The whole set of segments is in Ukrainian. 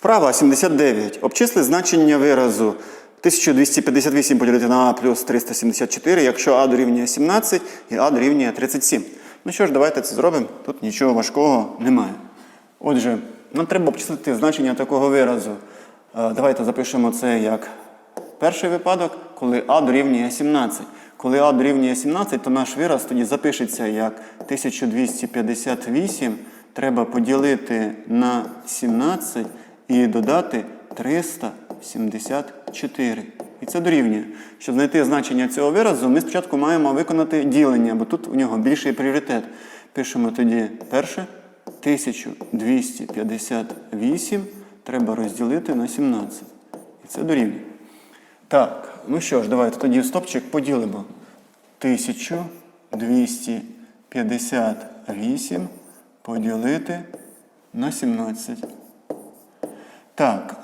Вправа 79. Обчисли значення виразу 1258 поділити на а плюс 374, якщо а дорівнює 17 і а дорівнює 37. Ну що ж, давайте це зробимо. Тут нічого важкого немає. Отже, нам треба обчислити значення такого виразу. Е, Давайте запишемо це як перший випадок, коли а дорівнює 17. Коли а дорівнює 17, то наш вираз тоді запишеться як 1258 треба поділити на 17 і додати 374. І це дорівнює. Щоб знайти значення цього виразу, ми спочатку маємо виконати ділення, бо тут у нього більший пріоритет. Пишемо тоді перше 1258 треба розділити на 17. І це дорівнює. Так, ну що ж, давайте тоді стопчик поділимо. 1258 поділити на 17. Так,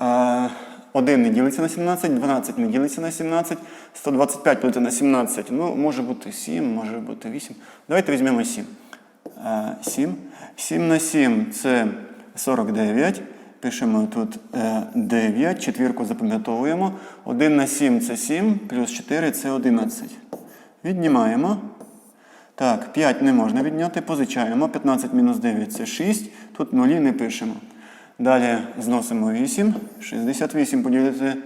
1 не ділиться на 17, 12 не ділиться на 17, 125 поділити на 17. Ну, може бути 7, може бути 8. Давайте візьмемо 7. 7. 7 на 7 це 49. Пишемо тут е, 9, четвірку запам'ятовуємо. 1 на 7 це 7, плюс 4 це 11. Віднімаємо. Так, 5 не можна відняти, позичаємо. 15 мінус 9 це 6. Тут нулі не пишемо. Далі зносимо 8. 68 поділити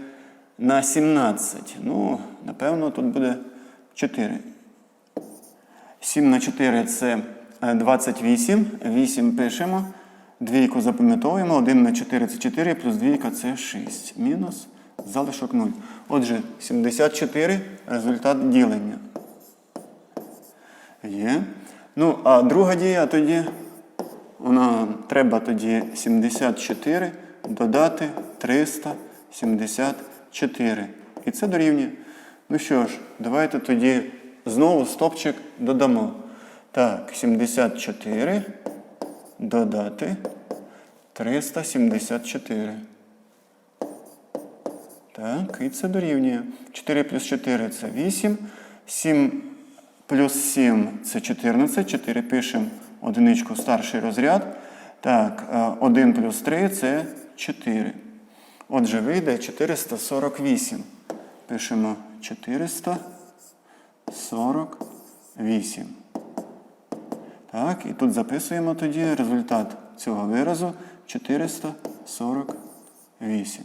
на 17. Ну, напевно, тут буде 4. 7 на 4 це е, 28. 8 пишемо. Двійку запам'ятовуємо. 1 на 4 це 4, плюс двійка це 6. Мінус залишок 0. Отже, 74 результат ділення. Є. Ну, а друга дія тоді, вона треба тоді 74 додати 374. І це дорівнює. Ну що ж, давайте тоді знову стопчик додамо. Так, 74 додати 374. Так, і це дорівнює. 4 плюс 4 це 8. 7 плюс 7 це 14. 4 пишемо одиничку старший розряд. Так, 1 плюс 3 це 4. Отже, вийде 448. Пишемо 448. Так, і тут записуємо тоді результат цього виразу 448.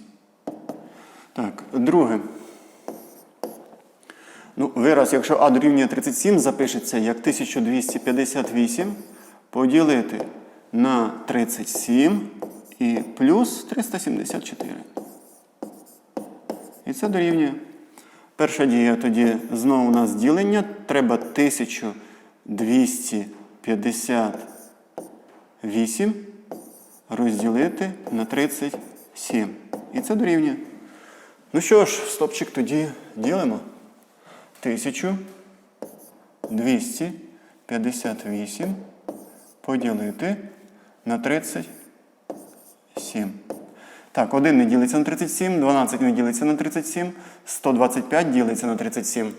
Так, друге. Ну, вираз, якщо А дорівнює 37, запишеться як 1258 поділити на 37 і плюс 374. І це дорівнює. Перша дія тоді знову у нас ділення. Треба 1258 розділити на 37. І це дорівнює. Ну що ж, стопчик тоді ділимо. 1258 поділити на 37. Так, 1 не ділиться на 37, 12 не ділиться на 37, 125 ділиться на 37.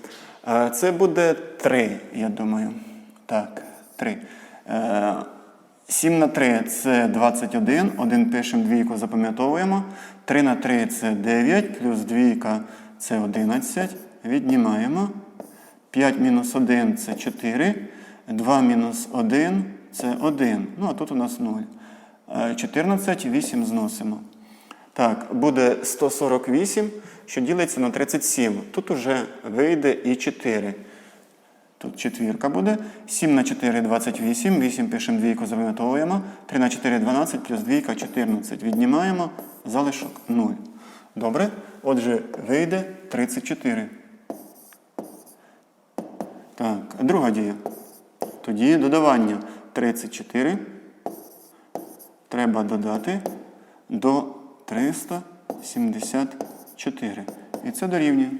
Е, Це буде 3, я думаю. Так, 3. 7 на 3 це 21. 1 пишемо, двійку запам'ятовуємо. 3 на 3 це 9, плюс двійка це 11. Віднімаємо. 5 мінус 1 це 4. 2 мінус 1 це 1. Ну, а тут у нас 0. 14, 8 зносимо. Так, буде 148, що ділиться на 37. Тут уже вийде і 4. Тут четвірка буде. 7 на 4 28. 8 пишемо двійку, запам'ятовуємо. 3 на 4 12, плюс двійка 14. Віднімаємо залишок 0. Добре? Отже, вийде 34. Так, друга дія. Тоді додавання 34. Треба додати до 374. І це дорівнює.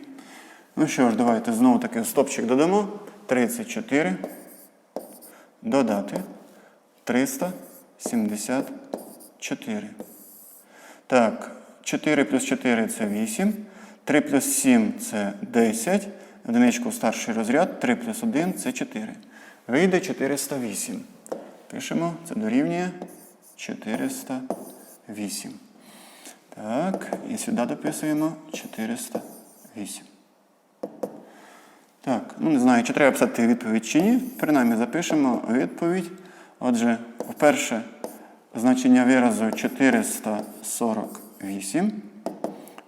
Ну що ж, давайте знову таки стопчик додамо. 34. Додати 374. Так, 4 плюс 4 це 8. 3 плюс 7 це 10. Одиничку старший розряд. 3 плюс 1 це 4. Вийде 408. Пишемо, це дорівнює 408. Так, і сюди дописуємо 408. Так, ну не знаю, чи треба писати відповідь чи ні. Принаймні запишемо відповідь. Отже, вперше значення виразу 448.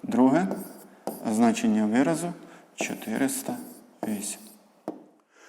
Друге значення виразу 408.